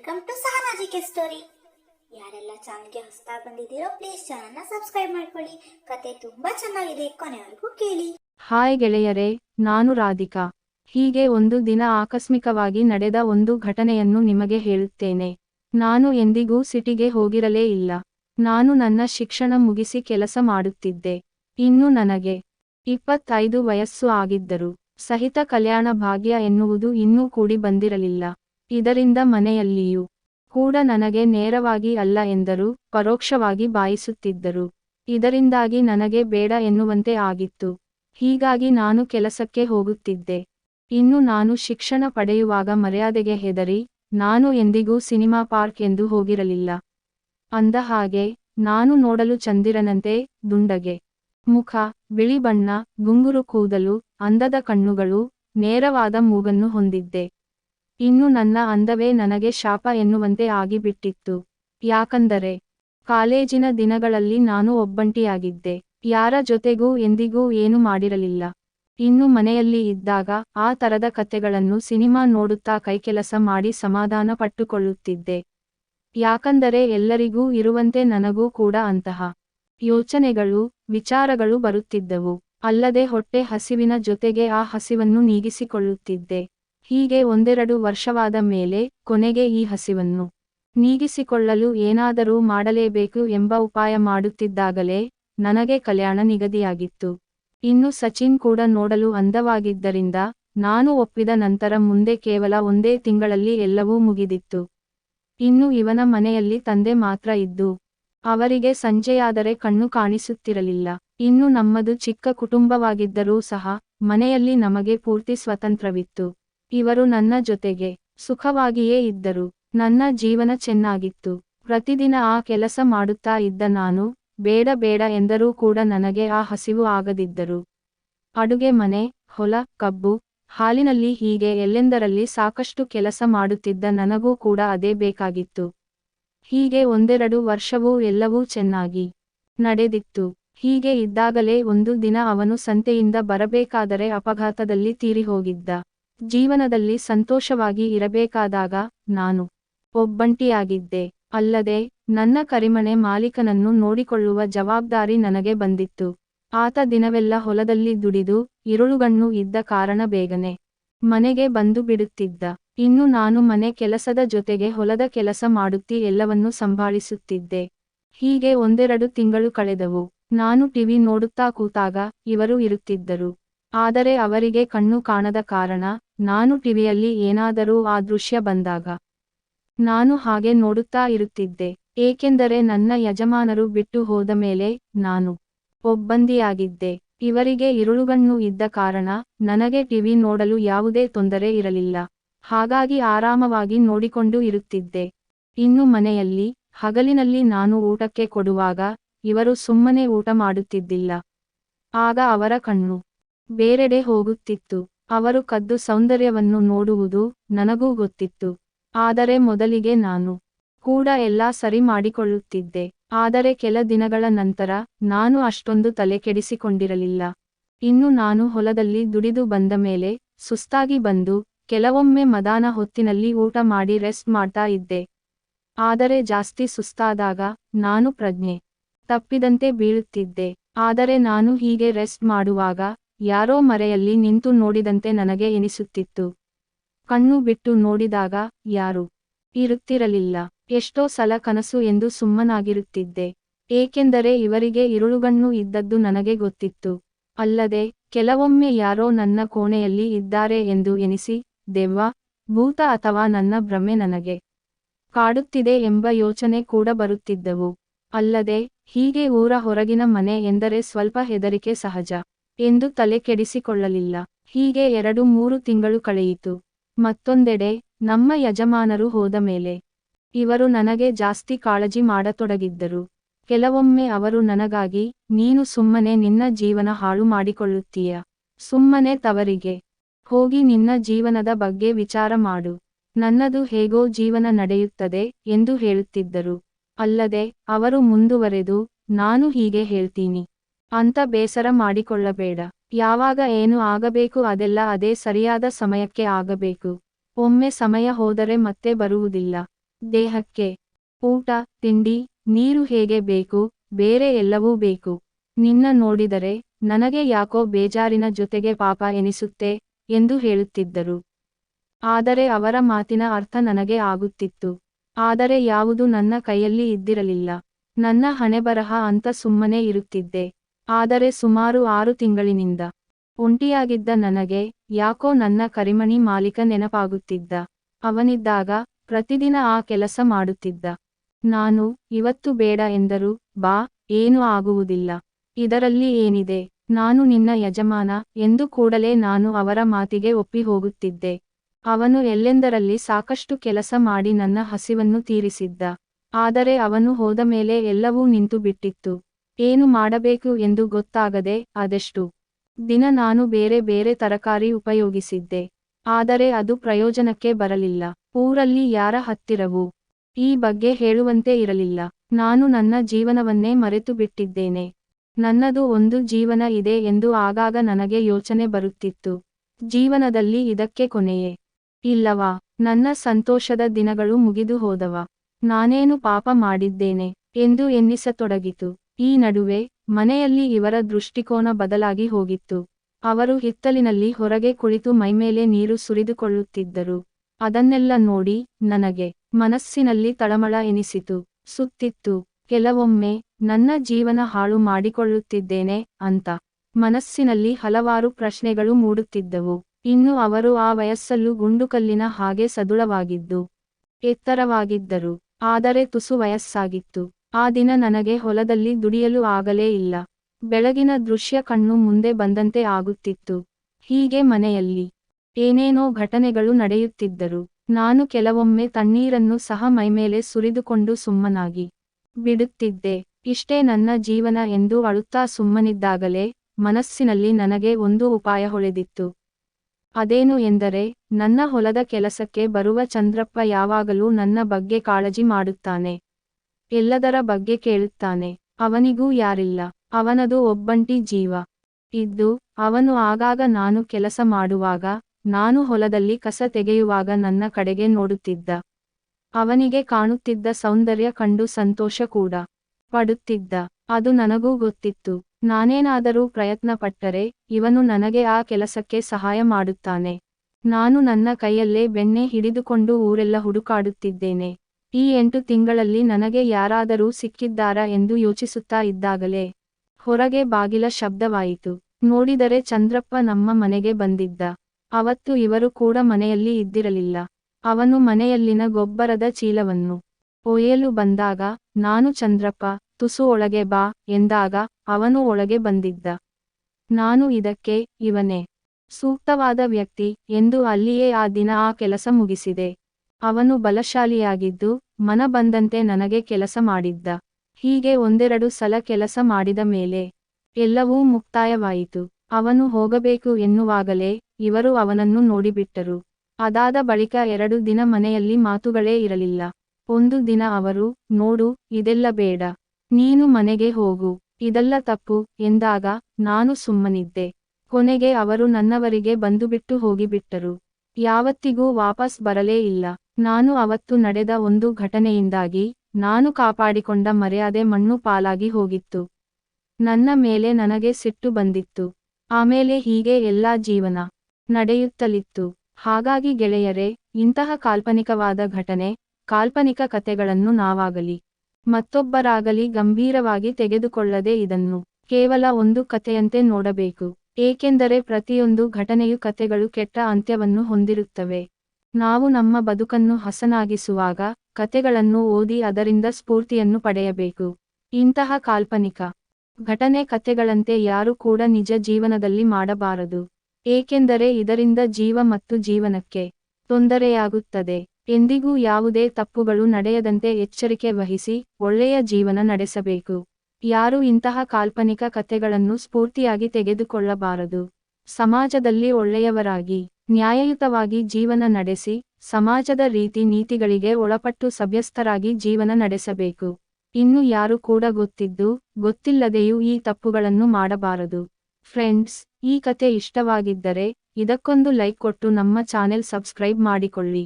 Welcome to ಸಹನಾಜಿಕೆ story ಯಾರೆಲ್ಲ ಚಾನಲ್ಗೆ ಹೊಸದಾಗಿ ಬಂದಿದ್ದೀರೋ ಪ್ಲೀಸ್ ಚಾನಲ್ನ ಸಬ್ಸ್ಕ್ರೈಬ್ ಮಾಡ್ಕೊಳ್ಳಿ. ಕತೆ ತುಂಬಾ ಚೆನ್ನಾಗಿದೆ, ಕೊನೆವರೆಗೂ ಕೇಳಿ. ಹಾಯ್ ಗೆಳೆಯರೇ, ನಾನು ರಾಧಿಕಾ. ಹೀಗೆ ಒಂದು ದಿನ ಆಕಸ್ಮಿಕವಾಗಿ ನಡೆದ ಒಂದು ಘಟನೆಯನ್ನು ನಿಮಗೆ ಹೇಳುತ್ತೇನೆ. ನಾನು ಎಂದಿಗೂ ಸಿಟಿಗೆ ಹೋಗಿರಲೇ ಇಲ್ಲ. ನಾನು ನನ್ನ ಶಿಕ್ಷಣ ಮುಗಿಸಿ ಕೆಲಸ ಮಾಡುತ್ತಿದ್ದೆ. ಇನ್ನು ನನಗೆ ಇಪ್ಪತ್ತೈದು ವಯಸ್ಸು ಆಗಿದ್ದರು ಸಹಿತ ಕಲ್ಯಾಣ ಭಾಗ್ಯ ಎನ್ನುವುದು ಇನ್ನೂ ಕೂಡಿ ಬಂದಿರಲಿಲ್ಲ. ಇದರಿಂದ ಮನೆಯಲ್ಲಿಯೂ ಕೂಡ ನನಗೆ ನೇರವಾಗಿ ಅಲ್ಲ ಎಂದರು, ಪರೋಕ್ಷವಾಗಿ ಬಾಯಿಸುತ್ತಿದ್ದರು. ಇದರಿಂದಾಗಿ ನನಗೆ ಬೇಡ ಎನ್ನುವಂತೆ ಆಗಿತ್ತು. ಹೀಗಾಗಿ ನಾನು ಕೆಲಸಕ್ಕೆ ಹೋಗುತ್ತಿದ್ದೆ. ಇನ್ನು ನಾನು ಶಿಕ್ಷಣ ಪಡೆಯುವಾಗ ಮರ್ಯಾದೆಗೆ ಹೆದರಿ, ನಾನು ಎಂದಿಗೂ ಸಿನಿಮಾ ಪಾರ್ಕ್ ಎಂದು ಹೋಗಿರಲಿಲ್ಲ. ಅಂದ ಹಾಗೆ, ನಾನು ನೋಡಲು ಚಂದಿರನಂತೆ, ದುಂಡಗೆ. ಮುಖ, ಬಿಳಿ ಬಣ್ಣ, ಗುಂಗುರು ಕೂದಲು, ಅಂದದ ಕಣ್ಣುಗಳು, ನೇರವಾದ ಮೂಗನ್ನು ಹೊಂದಿದ್ದೆ. ಇನ್ನು ನನ್ನ ಅಂದವೇ ನನಗೆ ಶಾಪ ಎನ್ನುವಂತೆ ಆಗಿಬಿಟ್ಟಿತ್ತು. ಯಾಕಂದರೆ, ಕಾಲೇಜಿನ ದಿನಗಳಲ್ಲಿ ನಾನು ಒಬ್ಬಂಟಿಯಾಗಿದ್ದೆ. ಯಾರ ಜೊತೆಗೂ ಎಂದಿಗೂ ಏನು ಮಾಡಿರಲಿಲ್ಲ. ಇನ್ನು ಮನೆಯಲ್ಲಿ ಇದ್ದಾಗ ಆ ತರದ ಕತೆಗಳನ್ನು ಸಿನಿಮಾ ನೋಡುತ್ತಾ ಕೈಕೆಲಸ ಮಾಡಿ ಸಮಾಧಾನ ಪಟ್ಟುಕೊಳ್ಳುತ್ತಿದ್ದೆ. ಯಾಕಂದರೆ ಎಲ್ಲರಿಗೂ ಇರುವಂತೆ ನನಗೂ ಕೂಡ ಅಂತಹ ಯೋಚನೆಗಳು, ವಿಚಾರಗಳು ಬರುತ್ತಿದ್ದವು. ಅಲ್ಲದೆ ಹೊಟ್ಟೆ ಹಸಿವಿನ ಜೊತೆಗೆ ಆ ಹಸಿವನ್ನು ನೀಗಿಸಿಕೊಳ್ಳುತ್ತಿದ್ದೆ. ಹೀಗೆ ಒಂದೆರಡು ವರ್ಷವಾದ ಮೇಲೆ ಕೊನೆಗೆ ಈ ಹಸಿವನ್ನು ನೀಗಿಸಿಕೊಳ್ಳಲು ಏನಾದರೂ ಮಾಡಲೇಬೇಕು ಎಂಬ ಉಪಾಯ ಮಾಡುತ್ತಿದ್ದಾಗಲೇ ನನಗೆ ಕಲ್ಯಾಣ ನಿಗದಿಯಾಗಿತ್ತು. ಇನ್ನು ಸಚಿನ್ ಕೂಡ ನೋಡಲು ಅಂದವಾಗಿದ್ದರಿಂದ ನಾನು ಒಪ್ಪಿದ ನಂತರ ಮುಂದೆ ಕೇವಲ ಒಂದೇ ತಿಂಗಳಲ್ಲಿ ಎಲ್ಲವೂ ಮುಗಿದಿತ್ತು. ಇನ್ನು ಇವನ ಮನೆಯಲ್ಲಿ ತಂದೆ ಮಾತ್ರ ಇದ್ದು, ಅವರಿಗೆ ಸಂಜೆಯಾದರೆ ಕಣ್ಣು ಕಾಣಿಸುತ್ತಿರಲಿಲ್ಲ. ಇನ್ನು ನಮ್ಮದು ಚಿಕ್ಕ ಕುಟುಂಬವಾಗಿದ್ದರೂ ಸಹ ಮನೆಯಲ್ಲಿ ನಮಗೆ ಪೂರ್ತಿ ಸ್ವತಂತ್ರವಿತ್ತು. ಇವರು ನನ್ನ ಜೊತೆಗೆ ಸುಖವಾಗಿಯೇ ಇದ್ದರು. ನನ್ನ ಜೀವನ ಚೆನ್ನಾಗಿತ್ತು. ಪ್ರತಿದಿನ ಆ ಕೆಲಸ ಮಾಡುತ್ತಾ ಇದ್ದ ನಾನು, ಬೇಡ ಬೇಡ ಎಂದರೂ ಕೂಡ ನನಗೆ ಆ ಹಸಿವು ಆಗದಿದ್ದರು. ಅಡುಗೆ ಮನೆ, ಹೊಲ, ಕಬ್ಬು, ಹಾಲಿನಲ್ಲಿ ಹೀಗೆ ಎಲ್ಲೆಂದರಲ್ಲಿ ಸಾಕಷ್ಟು ಕೆಲಸ ಮಾಡುತ್ತಿದ್ದ ನನಗೂ ಕೂಡ ಅದೇ ಬೇಕಾಗಿತ್ತು. ಹೀಗೆ ಒಂದೆರಡು ವರ್ಷವೂ ಎಲ್ಲವೂ ಚೆನ್ನಾಗಿ ನಡೆದಿತ್ತು. ಹೀಗೆ ಇದ್ದಾಗಲೇ ಒಂದು ದಿನ ಅವನು ಸಂತೆಯಿಂದ ಬರಬೇಕಾದರೆ ಅಪಘಾತದಲ್ಲಿ ತೀರಿಹೋಗಿದ್ದ. ಜೀವನದಲ್ಲಿ ಸಂತೋಷವಾಗಿ ಇರಬೇಕಾದಾಗ ನಾನು ಒಬ್ಬಂಟಿಯಾಗಿದ್ದೆ. ಅಲ್ಲದೆ, ನನ್ನ ಕರಿಮನೆ ಮಾಲೀಕನನ್ನು ನೋಡಿಕೊಳ್ಳುವ ಜವಾಬ್ದಾರಿ ನನಗೆ ಬಂದಿತ್ತು. ಆತ ದಿನವೆಲ್ಲ ಹೊಲದಲ್ಲಿ ದುಡಿದು, ಇರುಳುಗಣ್ಣು ಇದ್ದ ಕಾರಣ ಬೇಗನೆ ಮನೆಗೆ ಬಂದು ಬಿಡುತ್ತಿದ್ದ. ಇನ್ನು ನಾನು ಮನೆ ಕೆಲಸದ ಜೊತೆಗೆ ಹೊಲದ ಕೆಲಸ ಮಾಡುತ್ತಿ ಎಲ್ಲವನ್ನೂ ಸಂಭಾಳಿಸುತ್ತಿದ್ದೆ. ಹೀಗೆ ಒಂದೆರಡು ತಿಂಗಳು ಕಳೆದವು. ನಾನು ಟಿವಿ ನೋಡುತ್ತಾ ಕೂತಾಗ ಇವರು ಇರುತ್ತಿದ್ದರು. ಆದರೆ ಅವರಿಗೆ ಕಣ್ಣು ಕಾಣದ ಕಾರಣ ನಾನು ಟಿವಿಯಲ್ಲಿ ಏನಾದರೂ ಆ ದೃಶ್ಯ ಬಂದಾಗ ನಾನು ಹಾಗೆ ನೋಡುತ್ತಾ ಇರುತ್ತಿದ್ದೆ. ಏಕೆಂದರೆ ನನ್ನ ಯಜಮಾನರು ಬಿಟ್ಟು ಹೋದ ಮೇಲೆ ನಾನು ಒಬ್ಬಂದಿಯಾಗಿದ್ದೆ. ಇವರಿಗೆ ಇರುಳುಗಣ್ಣು ಇದ್ದ ಕಾರಣ ನನಗೆ ಟಿವಿ ನೋಡಲು ಯಾವುದೇ ತೊಂದರೆ ಇರಲಿಲ್ಲ. ಹಾಗಾಗಿ ಆರಾಮವಾಗಿ ನೋಡಿಕೊಂಡು ಇರುತ್ತಿದ್ದೆ. ಇನ್ನು ಮನೆಯಲ್ಲಿ ಹಗಲಿನಲ್ಲಿ ನಾನು ಊಟಕ್ಕೆ ಕೊಡುವಾಗ ಇವರು ಸುಮ್ಮನೆ ಊಟ ಮಾಡುತ್ತಿದ್ದಿಲ್ಲ. ಆಗ ಅವರ ಕಣ್ಣು ಬೇರೆಡೆ ಹೋಗುತ್ತಿತ್ತು. ಅವರು ಕದ್ದು ಸೌಂದರ್ಯವನ್ನು ನೋಡುವುದು ನನಗೂ ಗೊತ್ತಿತ್ತು. ಆದರೆ ಮೊದಲಿಗೆ ನಾನು ಕೂಡ ಎಲ್ಲಾ ಸರಿ ಮಾಡಿಕೊಳ್ಳುತ್ತಿದ್ದೆ. ಆದರೆ ಕೆಲ ದಿನಗಳ ನಂತರ ನಾನು ಅಷ್ಟೊಂದು ತಲೆ ಕೆಡಿಸಿಕೊಂಡಿರಲಿಲ್ಲ. ಇನ್ನು ನಾನು ಹೊಲದಲ್ಲಿ ದುಡಿದು ಬಂದ ಮೇಲೆ ಸುಸ್ತಾಗಿ ಬಂದು ಕೆಲವೊಮ್ಮೆ ಮದಾನ ಹೊತ್ತಿನಲ್ಲಿ ಊಟ ಮಾಡಿ ರೆಸ್ಟ್ ಮಾಡ್ತಾ ಇದ್ದೆ. ಆದರೆ ಜಾಸ್ತಿ ಸುಸ್ತಾದಾಗ ನಾನು ಪ್ರಜ್ಞೆ ತಪ್ಪಿದಂತೆ ಬೀಳುತ್ತಿದ್ದೆ. ಆದರೆ ನಾನು ಹೀಗೆ ರೆಸ್ಟ್ ಮಾಡುವಾಗ ಯಾರೋ ಮರೆಯಲ್ಲಿ ನಿಂತು ನೋಡಿದಂತೆ ನನಗೆ ಎನಿಸುತ್ತಿತ್ತು. ಕಣ್ಣು ಬಿಟ್ಟು ನೋಡಿದಾಗ, ಯಾರು? ಇರುತ್ತಿರಲಿಲ್ಲ. ಎಷ್ಟೋ ಸಲ ಕನಸು ಎಂದು ಸುಮ್ಮನಾಗಿರುತ್ತಿದ್ದೆ. ಏಕೆಂದರೆ ಇವರಿಗೆ ಇರುಳುಗಣ್ಣು ಇದ್ದದ್ದು ನನಗೆ ಗೊತ್ತಿತ್ತು. ಅಲ್ಲದೆ, ಕೆಲವೊಮ್ಮೆ ಯಾರೋ ನನ್ನ ಕೋಣೆಯಲ್ಲಿ ಇದ್ದಾರೆ ಎಂದು ಎನಿಸಿ, ದೆವ್ವ, ಭೂತ ಅಥವಾ ನನ್ನ ಭ್ರಮೆ ನನಗೆ ಕಾಡುತ್ತಿದೆ ಎಂಬ ಯೋಚನೆ ಕೂಡ ಬರುತ್ತಿದ್ದವು. ಅಲ್ಲದೆ, ಹೀಗೆ ಊರ ಹೊರಗಿನ ಮನೆ ಎಂದರೆ ಸ್ವಲ್ಪ ಹೆದರಿಕೆ ಸಹಜ. ಎಂದು ತಲೆ ಕೆಡಿಸಿಕೊಳ್ಳಲಿಲ್ಲ. ಹೀಗೆ ಎರಡು ಮೂರು ತಿಂಗಳು ಕಳೆಯಿತು. ಮತ್ತೊಂದೆಡೆ ನಮ್ಮ ಯಜಮಾನರು ಹೋದ ಮೇಲೆ ಇವರು ನನಗೆ ಜಾಸ್ತಿ ಕಾಳಜಿ ಮಾಡತೊಡಗಿದ್ದರು. ಕೆಲವೊಮ್ಮೆ ಅವರು ನನಗಾಗಿ, ನೀನು ಸುಮ್ಮನೆ ನಿನ್ನ ಜೀವನ ಹಾಳು ಮಾಡಿಕೊಳ್ಳುತ್ತೀಯ. ಸುಮ್ಮನೆ ತವರಿಗೆ ಹೋಗಿ ನಿನ್ನ ಜೀವನದ ಬಗ್ಗೆ ವಿಚಾರ ಮಾಡು. ನನ್ನದು ಹೇಗೋ ಜೀವನ ನಡೆಯುತ್ತದೆ ಎಂದು ಹೇಳುತ್ತಿದ್ದರು. ಅಲ್ಲದೆ ಅವರು ಮುಂದುವರೆದು, ನಾನು ಹೀಗೆ ಹೇಳ್ತೀನಿ. ಅಂತ ಬೇಸರ ಮಾಡಿಕೊಳ್ಳಬೇಡ. ಯಾವಾಗ ಏನು ಆಗಬೇಕು ಅದೆಲ್ಲ ಅದೇ ಸರಿಯಾದ ಸಮಯಕ್ಕೆ ಆಗಬೇಕು. ಒಮ್ಮೆ ಸಮಯ ಹೋದರೆ ಮತ್ತೆ ಬರುವುದಿಲ್ಲ. ದೇಹಕ್ಕೆ ಊಟ, ತಿಂಡಿ, ನೀರು ಹೇಗೆ ಬೇಕು, ಬೇರೆ ಎಲ್ಲವೂ ಬೇಕು. ನಿನ್ನ ನೋಡಿದರೆ ನನಗೆ ಯಾಕೋ ಬೇಜಾರಿನ ಜೊತೆಗೆ ಪಾಪ ಎನಿಸುತ್ತೆ ಎಂದು ಹೇಳುತ್ತಿದ್ದರು. ಆದರೆ ಅವರ ಮಾತಿನ ಅರ್ಥ ನನಗೆ ಆಗುತ್ತಿತ್ತು. ಆದರೆ ಯಾವುದು ನನ್ನ ಕೈಯಲ್ಲಿ ಇದ್ದಿರಲಿಲ್ಲ. ನನ್ನ ಹಣೆಬರಹ ಅಂತ ಸುಮ್ಮನೆ ಇರುತ್ತಿದ್ದೆ. ಆದರೆ ಸುಮಾರು ಆರು ತಿಂಗಳಿನಿಂದ. ಒಂಟಿಯಾಗಿದ್ದ ನನಗೆ ಯಾಕೋ ನನ್ನ ಕರಿಮಣಿ ಮಾಲೀಕ ನೆನಪಾಗುತ್ತಿದ್ದ. ಅವನಿದ್ದಾಗ ಪ್ರತಿದಿನ ಆ ಕೆಲಸ ಮಾಡುತ್ತಿದ್ದ. ನಾನು, ಇವತ್ತು ಬೇಡ ಎಂದರು, ಬಾ, ಏನೂ ಆಗುವುದಿಲ್ಲ. ಇದರಲ್ಲಿ ಏನಿದೆ? ನಾನು ನಿನ್ನ ಯಜಮಾನ ಎಂದು ಕೂಡಲೇ ನಾನು ಅವರ ಮಾತಿಗೆ ಒಪ್ಪಿ ಹೋಗುತ್ತಿದ್ದೆ. ಅವನು ಎಲ್ಲೆಂದರಲ್ಲಿ ಸಾಕಷ್ಟು ಕೆಲಸ ಮಾಡಿ ನನ್ನ ಹಸಿವನ್ನು ತೀರಿಸಿದ್ದ. ಆದರೆ ಅವನು ಹೋದ ಮೇಲೆ ಎಲ್ಲವೂ ನಿಂತು ಬಿಟ್ಟಿತ್ತು ಏನು ಮಾಡಬೇಕು ಎಂದು ಗೊತ್ತಾಗದೆ ಅದೆಷ್ಟು ದಿನ ನಾನು ಬೇರೆ ಬೇರೆ ತರಕಾರಿ ಉಪಯೋಗಿಸಿದ್ದೆ. ಆದರೆ ಅದು ಪ್ರಯೋಜನಕ್ಕೆ ಬರಲಿಲ್ಲ. ಊರಲ್ಲಿ ಯಾರ ಹತ್ತಿರವೂ ಈ ಬಗ್ಗೆ ಹೇಳುವಂತೆ ಇರಲಿಲ್ಲ. ನಾನು ನನ್ನ ಜೀವನವನ್ನೇ ಮರೆತು ಬಿಟ್ಟಿದ್ದೇನೆ. ನನ್ನದು ಒಂದು ಜೀವನ ಇದೆ ಎಂದು ಆಗಾಗ ನನಗೆ ಯೋಚನೆ ಬರುತ್ತಿತ್ತು. ಜೀವನದಲ್ಲಿ ಇದಕ್ಕೆ ಕೊನೆಯೇ ಇಲ್ಲವಾ? ನನ್ನ ಸಂತೋಷದ ದಿನಗಳು ಮುಗಿದು ಹೋದವ. ನಾನೇನು ಪಾಪ ಮಾಡಿದ್ದೇನೆ ಎಂದು ಎನ್ನಿಸತೊಡಗಿತು. ಈ ನಡುವೆ ಮನೆಯಲ್ಲಿ ಇವರ ದೃಷ್ಟಿಕೋನ ಬದಲಾಗಿ ಹೋಗಿತ್ತು. ಅವರು ಹಿತ್ತಲಿನಲ್ಲಿ ಹೊರಗೆ ಕುಳಿತು ಮೈಮೇಲೆ ನೀರು ಸುರಿದುಕೊಳ್ಳುತ್ತಿದ್ದರು. ಅದನ್ನೆಲ್ಲ ನೋಡಿ ನನಗೆ ಮನಸ್ಸಿನಲ್ಲಿ ತಳಮಳ ಎನಿಸಿತು. ಸುತ್ತಿತ್ತು. ಕೆಲವೊಮ್ಮೆ ನನ್ನ ಜೀವನ ಹಾಳು ಮಾಡಿಕೊಳ್ಳುತ್ತಿದ್ದೇನೆ ಅಂತ ಮನಸ್ಸಿನಲ್ಲಿ ಹಲವಾರು ಪ್ರಶ್ನೆಗಳು ಮೂಡುತ್ತಿದ್ದವು. ಇನ್ನು ಅವರು ಆ ವಯಸ್ಸಲ್ಲೂ ಗುಂಡುಕಲ್ಲಿನ ಹಾಗೆ ಸದುಳವಾಗಿದ್ದು ಎತ್ತರವಾಗಿದ್ದರು. ಆದರೆ ತುಸು ವಯಸ್ಸಾಗಿತ್ತು. ಆ ದಿನ ನನಗೆ ಹೊಲದಲ್ಲಿ ದುಡಿಯಲು ಆಗಲೇ ಇಲ್ಲ. ಬೆಳಗಿನ ದೃಶ್ಯ ಕಣ್ಣು ಮುಂದೆ ಬಂದಂತೆ ಆಗುತ್ತಿತ್ತು. ಹೀಗೆ ಮನೆಯಲ್ಲಿ ಏನೇನೋ ಘಟನೆಗಳು ನಡೆಯುತ್ತಿದ್ದರು. ನಾನು ಕೆಲವೊಮ್ಮೆ ತಣ್ಣೀರನ್ನು ಸಹ ಮೈಮೇಲೆ ಸುರಿದುಕೊಂಡು ಸುಮ್ಮನಾಗಿ ಬಿಡುತ್ತಿದ್ದೆ. ಇಷ್ಟೇ ನನ್ನ ಜೀವನ ಎಂದು ಅಳುತ್ತಾ ಸುಮ್ಮನಿದ್ದಾಗಲೇ ಮನಸ್ಸಿನಲ್ಲಿ ನನಗೆ ಒಂದು ಉಪಾಯ ಹೊಳೆದಿತ್ತು. ಅದೇನು ಎಂದರೆ, ನನ್ನ ಹೊಲದ ಕೆಲಸಕ್ಕೆ ಬರುವ ಚಂದ್ರಪ್ಪ ಯಾವಾಗಲೂ ನನ್ನ ಬಗ್ಗೆ ಕಾಳಜಿ ಮಾಡುತ್ತಾನೆ. ಎಲ್ಲದರ ಬಗ್ಗೆ ಕೇಳುತ್ತಾನೆ. ಅವನಿಗೂ ಯಾರಿಲ್ಲ. ಅವನದು ಒಬ್ಬಂಟಿ ಜೀವ. ಇದ್ದು, ಅವನು ಆಗಾಗ ನಾನು ಕೆಲಸ ಮಾಡುವಾಗ, ನಾನು ಹೊಲದಲ್ಲಿ ಕಸ ತೆಗೆಯುವಾಗ ನನ್ನ ಕಡೆಗೆ ನೋಡುತ್ತಿದ್ದ. ಅವನಿಗೆ ಕಾಣುತ್ತಿದ್ದ ಸೌಂದರ್ಯ ಕಂಡು ಸಂತೋಷ ಕೂಡ ಪಡುತ್ತಿದ್ದ. ಅದು ನನಗೂ ಗೊತ್ತಿತ್ತು. ನಾನೇನಾದರೂ ಪ್ರಯತ್ನ ಪಟ್ಟರೆ ಇವನು ನನಗೆ ಆ ಕೆಲಸಕ್ಕೆ ಸಹಾಯ ಮಾಡುತ್ತಾನೆ. ನಾನು ನನ್ನ ಕೈಯಲ್ಲೇ ಬೆಣ್ಣೆ ಹಿಡಿದುಕೊಂಡು ಊರೆಲ್ಲ ಹುಡುಕಾಡುತ್ತಿದ್ದೇನೆ. ಈ ಎಂಟು ತಿಂಗಳಲ್ಲಿ ನನಗೆ ಯಾರಾದರೂ ಸಿಕ್ಕಿದ್ದಾರಾ ಎಂದು ಯೋಚಿಸುತ್ತಾ ಇದ್ದಾಗಲೇ ಹೊರಗೆ ಬಾಗಿಲ ಶಬ್ದವಾಯಿತು. ನೋಡಿದರೆ ಚಂದ್ರಪ್ಪ ನಮ್ಮ ಮನೆಗೆ ಬಂದಿದ್ದ. ಅವತ್ತು ಇವರು ಕೂಡ ಮನೆಯಲ್ಲಿ ಇದ್ದಿರಲಿಲ್ಲ. ಅವನು ಮನೆಯಲ್ಲಿನ ಗೊಬ್ಬರದ ಚೀಲವನ್ನು ಒಯ್ಯಲು ಬಂದಾಗ, ನಾನು ಚಂದ್ರಪ್ಪ, ತುಸು ಒಳಗೆ ಬಾ, ಎಂದಾಗ ಅವನು ಒಳಗೆ ಬಂದಿದ್ದ. ನಾನು ಇದಕ್ಕೆ ಇವನೇ. ಸೂಕ್ತವಾದ ವ್ಯಕ್ತಿ, ಎಂದು ಅಲ್ಲಿಯೇ ಆ ದಿನ ಆ ಕೆಲಸ ಮುಗಿಸಿದೆ. ಅವನು ಬಲಶಾಲಿಯಾಗಿದ್ದು ಮನ ಬಂದಂತೆ ನನಗೆ ಕೆಲಸ ಮಾಡಿದ್ದ. ಹೀಗೆ ಒಂದೆರಡು ಸಲ ಕೆಲಸ ಮಾಡಿದ ಮೇಲೆ ಎಲ್ಲವೂ ಮುಕ್ತಾಯವಾಯಿತು. ಅವನು ಹೋಗಬೇಕು ಎನ್ನುವಾಗಲೇ ಇವರು ಅವನನ್ನು ನೋಡಿಬಿಟ್ಟರು. ಅದಾದ ಬಳಿಕ ಎರಡು ದಿನ ಮನೆಯಲ್ಲಿ ಮಾತುಗಳೇ ಇರಲಿಲ್ಲ. ಒಂದು ದಿನ ಅವರು, ನೋಡು, ಇದೆಲ್ಲ ಬೇಡ. ನೀನು ಮನೆಗೆ ಹೋಗು. ಇದೆಲ್ಲ ತಪ್ಪು ಎಂದಾಗ ನಾನು ಸುಮ್ಮನಿದ್ದೆ. ಕೊನೆಗೆ ಅವರು ನನ್ನವರಿಗೆ ಬಂದುಬಿಟ್ಟು ಹೋಗಿಬಿಟ್ಟರು. ಯಾವತ್ತಿಗೂ ವಾಪಸ್ ಬರಲೇ ಇಲ್ಲ. ನಾನು ಅವತ್ತು ನಡೆದ ಒಂದು ಘಟನೆಯಿಂದಾಗಿ ನಾನು ಕಾಪಾಡಿಕೊಂಡ ಮರ್ಯಾದೆ ಮಣ್ಣು ಪಾಲಾಗಿ ಹೋಗಿತ್ತು. ನನ್ನ ಮೇಲೆ ನನಗೆ ಸಿಟ್ಟು ಬಂದಿತ್ತು. ಆಮೇಲೆ ಹೀಗೆ ಎಲ್ಲಾ ಜೀವನ ನಡೆಯುತ್ತಲಿತ್ತು. ಹಾಗಾಗಿ ಗೆಳೆಯರೇ, ಇಂತಹ ಕಾಲ್ಪನಿಕವಾದ ಘಟನೆ, ಕಾಲ್ಪನಿಕ ಕಥೆಗಳನ್ನು ನಾವಾಗಲಿ, ಮತ್ತೊಬ್ಬರಾಗಲಿ ಗಂಭೀರವಾಗಿ ತೆಗೆದುಕೊಳ್ಳದೆ ಇದನ್ನು ಕೇವಲ ಒಂದು ಕಥೆಯಂತೆ ನೋಡಬೇಕು. ಏಕೆಂದರೆ ಪ್ರತಿಯೊಂದು ಘಟನೆಯು ಕತೆಗಳು ಕೆಟ್ಟ ಅಂತ್ಯವನ್ನು ಹೊಂದಿರುತ್ತವೆ. ನಾವು ನಮ್ಮ ಬದುಕನ್ನು ಹಸನಾಗಿಸುವಾಗ ಕತೆಗಳನ್ನು ಓದಿ ಅದರಿಂದ ಸ್ಫೂರ್ತಿಯನ್ನು ಪಡೆಯಬೇಕು. ಇಂತಹ ಕಾಲ್ಪನಿಕ ಘಟನೆ ಕತೆಗಳಂತೆ ಯಾರು ಕೂಡ ನಿಜ ಜೀವನದಲ್ಲಿ ಮಾಡಬಾರದು. ಏಕೆಂದರೆ ಇದರಿಂದ ಜೀವ ಮತ್ತು ಜೀವನಕ್ಕೆ ತೊಂದರೆಯಾಗುತ್ತದೆ. ಎಂದಿಗೂ ಯಾವುದೇ ತಪ್ಪುಗಳು ನಡೆಯದಂತೆ ಎಚ್ಚರಿಕೆ ವಹಿಸಿ ಒಳ್ಳೆಯ ಜೀವನ ನಡೆಸಬೇಕು. ಯಾರು ಇಂತಹ ಕಾಲ್ಪನಿಕ ಕಥೆಗಳನ್ನು ಸ್ಫೂರ್ತಿಯಾಗಿ ತೆಗೆದುಕೊಳ್ಳಬಾರದು. ಸಮಾಜದಲ್ಲಿ ಒಳ್ಳೆಯವರಾಗಿ ನ್ಯಾಯಯುತವಾಗಿ ಜೀವನ ನಡೆಸಿ, ಸಮಾಜದ ರೀತಿ ನೀತಿಗಳಿಗೆ ಒಳಪಟ್ಟು ಸಭ್ಯಸ್ಥರಾಗಿ ಜೀವನ ನಡೆಸಬೇಕು. ಇನ್ನು ಯಾರು ಕೂಡ ಗೊತ್ತಿದ್ದು, ಗೊತ್ತಿಲ್ಲದೆಯೂ ಈ ತಪ್ಪುಗಳನ್ನು ಮಾಡಬಾರದು. ಫ್ರೆಂಡ್ಸ್, ಈ ಕತೆ ಇಷ್ಟವಾಗಿದ್ದರೆ, ಇದಕ್ಕೊಂದು ಲೈಕ್ ಕೊಟ್ಟು ನಮ್ಮ ಚಾನೆಲ್ ಸಬ್ಸ್ಕ್ರೈಬ್ ಮಾಡಿಕೊಳ್ಳಿ.